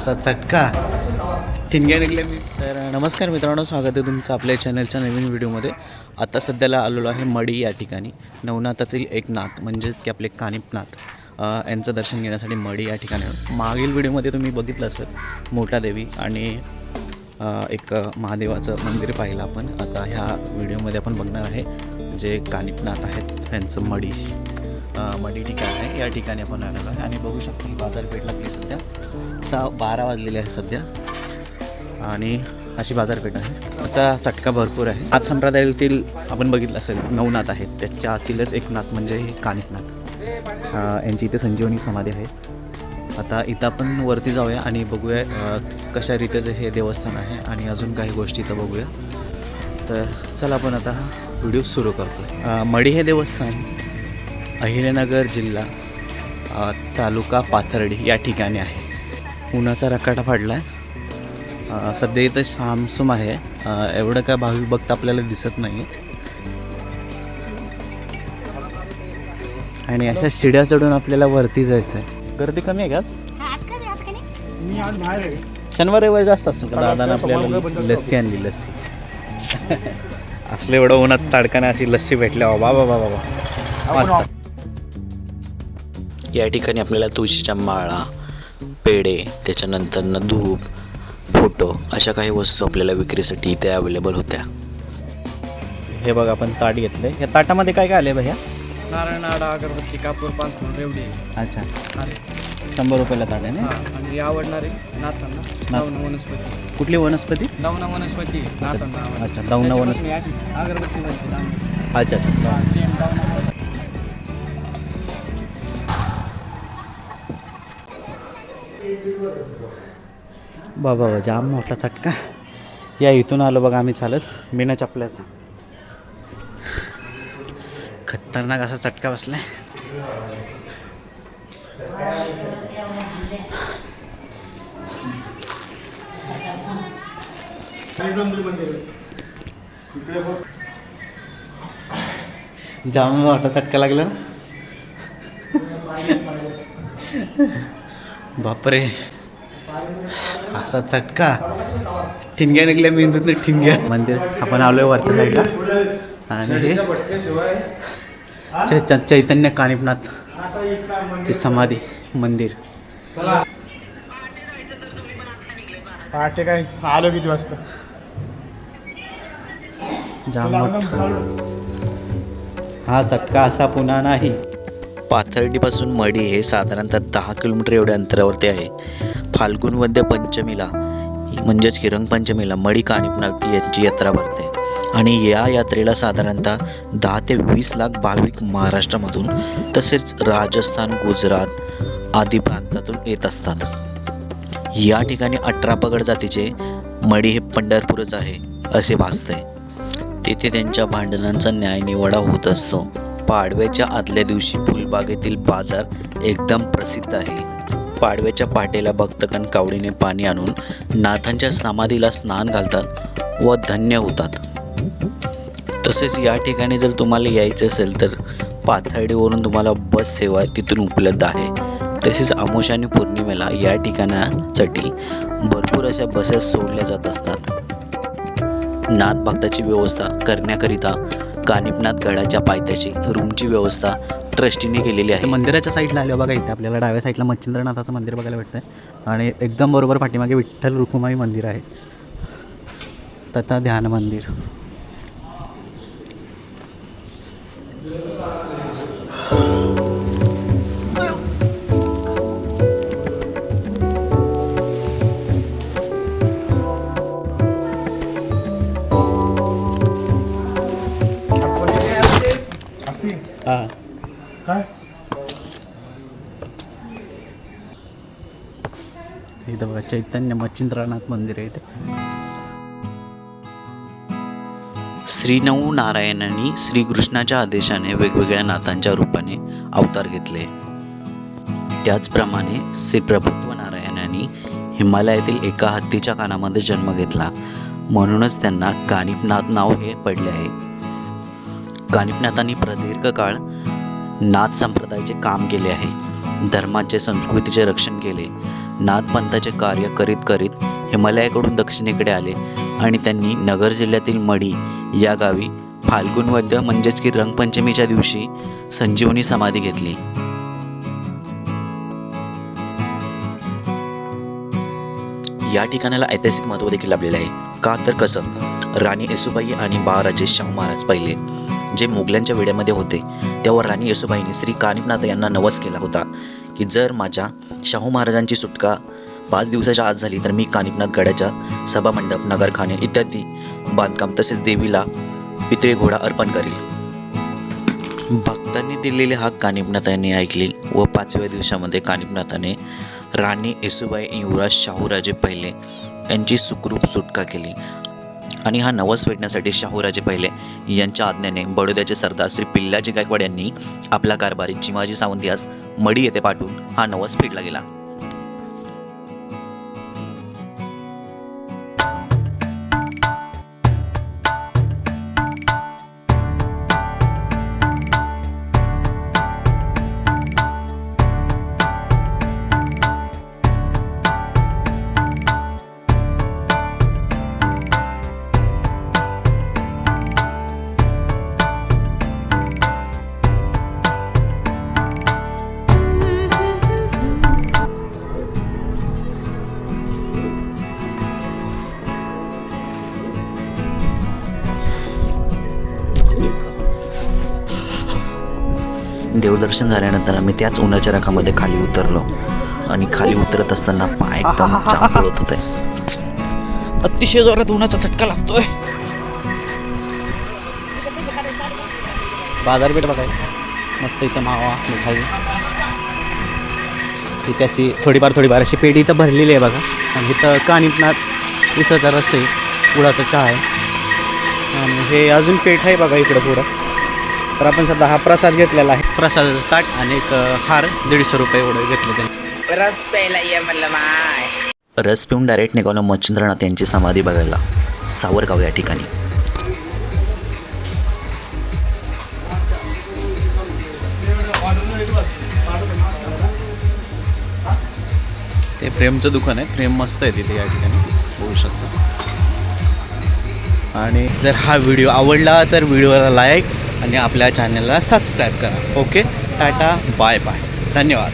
असा चटका. ठिणग्या निघल्या मी. तर नमस्कार मित्रांनो स्वागत आहे तुमचं आपल्या चॅनलच्या नवीन व्हिडिओमध्ये. आता सध्याला आलेलो आहे मडी या ठिकाणी. नवनाथातील एक नाथ म्हणजेच की आपले कानिपनाथ यांचं दर्शन घेण्यासाठी मडी या ठिकाणी. मागील व्हिडिओमध्ये तुम्ही बघितलं असेल मोठा देवी आणि एक महादेवाचं मंदिर पाहिलं आपण. आता ह्या व्हिडिओमध्ये आपण बघणार आहे जे कानिपनाथ आहेत त्यांचं मडी. मडी ठिकाण आहे. या ठिकाणी आपण आलेलो आहे आणि बघू शकतो ही बाजारपेठ लागली सध्या. आता बारा वाजलेले आहे सध्या. आणि अशी बाजारपेठ आहे. त्याचा चटका भरपूर आहे. आज संप्रदायातील आपण बघितलं असेल नवनाथ आहेत. त्याच्या आतीलच एक नाथ म्हणजे हे कानिकनाथ यांची इथे संजीवनी समाधी आहे. आता इथं आपण वरती जाऊया आणि बघूया कशा रीतीचं हे देवस्थान आहे. आणि अजून काही गोष्टी इथं बघूया. तर चला आपण आता व्हिडिओ सुरू करतो मडी हे देवस्थान अहिल्यानगर जिल्हा तालुका पाथर्डी या ठिकाणी आहे. उन्हाचा रकाटा पडला आहे सध्या इथं सामसूम आहे. एवढं काय भाविक भक्त आपल्याला दिसत नाही आणि अशा शिड्या चढून आपल्याला वरती जायचं आहे गर्दी कमी आहे का शनिवार रविवार जास्त असतं दादानं आपल्याला लस्सी आणली लस्सी. असलं एवढं उन्हात ताडकाने अशी लस्सी भेटल्या. बाबा बाबा बाबा मस्त. या ठिकाणी आपल्याला तुळशीच्या माळा पेढे त्याच्यानंतर न धूप फोटो अशा काही वस्तू आपल्याला विक्रीसाठी इथे अवेलेबल होत्या. हे बघा आपण ताट घेतले. या ताटामध्ये काय काय आले भैया? नारायण आडा अगरबत्ती कापूर पानफुल रेवडी. अच्छा. शंभर रुपयाला ताट आहे ना? आणि आवडणारे नाथांना. वनस्पती. कुठली वनस्पती? लवण वनस्पती आवडते. अच्छा दौना वनस्पती. अगरबत्ती बनते. अच्छा अच्छा. सेम बाबा बाबा जाम मोठा चटका. या इथून आलो बघा आम्ही चालत बिना चपल्याचा. खतरनाक असा चटका बसलाय. जाम मोठा चटका लागला ना. बापरे. असा चटका. ठिणग्या निघल्या मेंदूत ठिणग्या. मंदिर आपण आलोय वरच्या साईडला आणि हे चै- चै- चैतन्य कानिपनाथ ची समाधी मंदिर. पहाटे काय? आलो किती वाजता? जाम हा चटका असा पुन्हा नाही. पाथर्डीपासून मडी हे साधारणतः दहा किलोमीटर एवढ्या अंतरावरती आहे. फाल्गुन पंचमीला म्हणजेच की रंगपंचमीला मडी कानिपनाथ यांची यात्रा भरते. आणि या यात्रेला साधारणतः दहा ते वीस लाख भाविक महाराष्ट्रामधून तसेच राजस्थान गुजरात आदी प्रांतातून येत असतात. या ठिकाणी अठरा पगड जातीचे मडी हे पंढरपूरच आहे असे भासते. तेथे त्यांच्या भांडणांचा न्यायनिवाडा होत असतो. पाडव्याच्या आदल्या दिवशी फुलबागेतील बाजार एकदम प्रसिद्ध आहे. पाडव्याच्या पहाटेला भक्तगण कावडीने पाणी आणून नाथांच्या समाधीला स्नान घालतात व धन्य होतात. तसेच या ठिकाणी जर तुम्हाला यायचं असेल तर पाथर्डीवरून तुम्हाला बस सेवा तिथून उपलब्ध आहे. तसेच आमोश आणि पौर्णिमेला या ठिकाणासाठी भरपूर अशा बसेस सोडल्या जात असतात. नाथ भक्ताची व्यवस्था करण्याकरिता कानिपनाथ गडाच्या पायथ्याशी? रूमची व्यवस्था ट्रस्टीने केलेली आहे. मंदिराच्या साईडला आलं बघा इथे आपल्याला. डाव्या साईडला मच्छिंद्रनाथाचं मंदिर बघायला भेटतं आणि एकदम बरोबर पाठीमागे विठ्ठल रुखुमाई मंदिर आहे. तथा ध्यान मंदिर. असतील. हां. काय? इथं बघा चैतन्य मच्छिंद्रनाथ मंदिर आहे इथे श्री नऊ नारायणांनी श्रीकृष्णाच्या आदेशाने वेगवेगळ्या नाथांच्या रूपाने अवतार घेतले. त्याचप्रमाणे श्री प्रभुत्व नारायणांनी हिमालयातील एका हत्तीच्या कानामध्ये जन्म घेतला. म्हणूनच त्यांना कानिपनाथ नाव हे पडले आहे. कानिपनाथांनी प्रदीर्घ काळ नाथ संप्रदायाचे काम केले आहे. धर्माचे संस्कृतीचे रक्षण केले. नाथपंथाचे कार्य करीत करीत हिमालयाकडून दक्षिणेकडे आले आणि त्यांनी नगर जिल्ह्यातील मडी या गावी फाल्गुन वद्य म्हणजेच की रंगपंचमीच्या दिवशी संजीवनी समाधी घेतली. या ठिकाणाला ऐतिहासिक महत्त्व देखील लाभलेलं आहे. का तर कसं? राणी येसुबाई आणि बाळराजे शाहू महाराज पहिले. जे मुघलांच्या वेड्यामध्ये होते तेव्हा राणी येसुबाईंनी श्री कानिपनाथ यांना नवस केला होता की जर माझ्या शाहू महाराजांची सुटका पाच दिवसाच्या आत झाली तर मी कानिपनाथ गडाच्या सभामंडप नगरखाने इत्यादी बांधकाम तसेच देवीला पितळे घोडा अर्पण करेल. भक्तांनी दिलेले हाक कानिपनाथांनी ऐकले व पाचव्या दिवसामध्ये कानिपनाथाने राणी येसुबाई युवराज शाहूराजे पहिले यांची सुखरूप सुटका केली. आणि हा नवस फेडण्यासाठी शाहूराजे पहिले यांच्या आज्ञेने बडोद्याचे सरदार श्री पिल्लाजी गायकवाड यांनी आपला कारभारी चिमाजी सावंत यास मडी येथे पाठवून हा नवस फेडला गेला. देवदर्शन झाल्यानंतर आम्ही त्याच उन्हाच्या रखामध्ये खाली उतरलो. आणि खाली उतरत असताना पाय एकदम पळत होते. अतिशय जोरात उन्हाचा चटका लागतोय. बाजारपेठ बघाय मस्त इथं मावा मिठाई. इथे अशी थोडीफार थोडीफार अशी पेढी इथं भरलेली आहे बघा. आणि इथं कानिपनाथ इथंचा रस्ते गुळाचा चहा आहे. आणि हे अजून पेठ आहे बघा इकडं पुढं. तर आपण सध्या हा प्रसाद घेतलेला आहे. प्रसादाचं ताट आणि एक हार दीडशे रुपये एवढं घेतले त्यांनी. रस प्यायला ये म्हणलं माय. रस पिऊन डायरेक्ट निघालो मच्छिंद्रनाथ यांची समाधी बघायला सावरगाव या ठिकाणी. ते प्रेमचं दुकान आहे प्रेम मस्त आहे तिथे या ठिकाणी होऊ शकतं. आणि जर हा व्हिडिओ आवडला तर व्हिडिओला लाईक आणि आपल्या चॅनलला सबस्क्राईब करा. ओके? Tata bye bye. धन्यवाद.